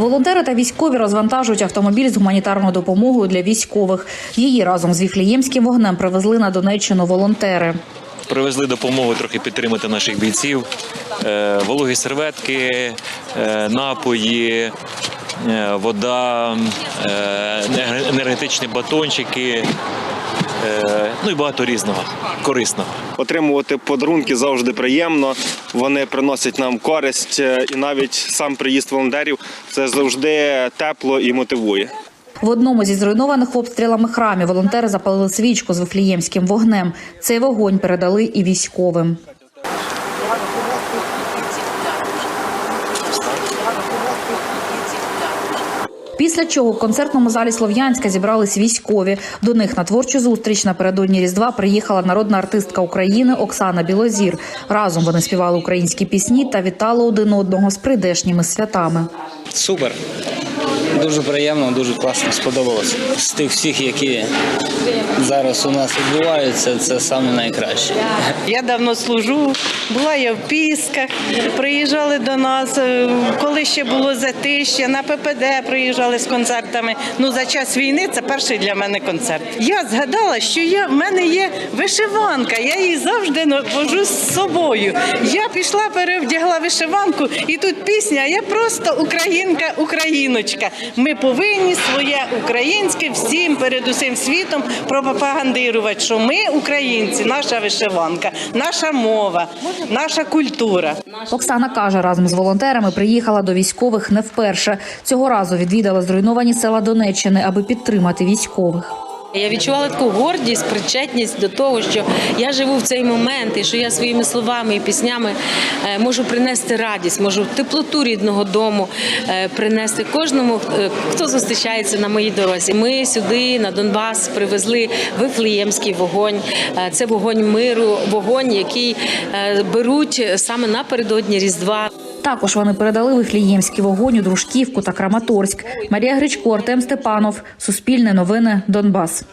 Волонтери та військові розвантажують автомобіль з гуманітарною допомогою для військових. Її разом з Віфліємським вогнем привезли на Донеччину волонтери. Привезли допомогу трохи підтримати наших бійців. Е, Вологі серветки, е, напої, е, вода, енергетичні батончики, ну і багато різного корисного. Отримувати подарунки завжди приємно. Вони приносять нам користь, е, і навіть сам приїзд волонтерів це завжди тепло і мотивує. В одному зі зруйнованих обстрілами храмів волонтери запалили свічку з вифліємським вогнем. Цей вогонь передали і військовим. Після чого в концертному залі Слов'янська зібрались військові. До них на творчу зустріч напередодні Різдва приїхала народна артистка України Оксана Білозір. Разом вони співали українські пісні та вітали один одного з прийдешніми святами. Супер. Дуже приємно, дуже класно, сподобалося. З тих всіх, які зараз у нас відбуваються, це саме найкраще. Я давно служу, була я в Пісках, приїжджали до нас, е, коли ще було затища, на ППД приїжджали з концертами. Ну, за час війни це перший для мене концерт. Я згадала, що я, в мене є вишиванка, я її завжди вожу з собою. Я пішла, перевдягла вишиванку, і тут пісня, я просто українка, україночка. Ми повинні своє українське всім перед усім світом пропагандирувати, що ми українці, наша вишиванка, наша мова, наша культура. Оксана каже, разом з волонтерами приїхала до військових не вперше. Цього разу відвідала зруйновані села Донеччини, аби підтримати військових. Я відчувала таку гордість, причетність до того, що я живу в цей момент, і що я своїми словами і піснями е, можу принести радість, можу теплоту рідного дому е, принести кожному, е, хто зустрічається на моїй дорозі. Ми сюди на Донбас привезли вифлеємський вогонь. Це вогонь миру, вогонь, який беруть саме напередодні Різдва. Також вони передали вихліємський вогонь Дружківку та Краматорськ. Марія Гречко, Артем Степанов, Суспільне новини, Донбас.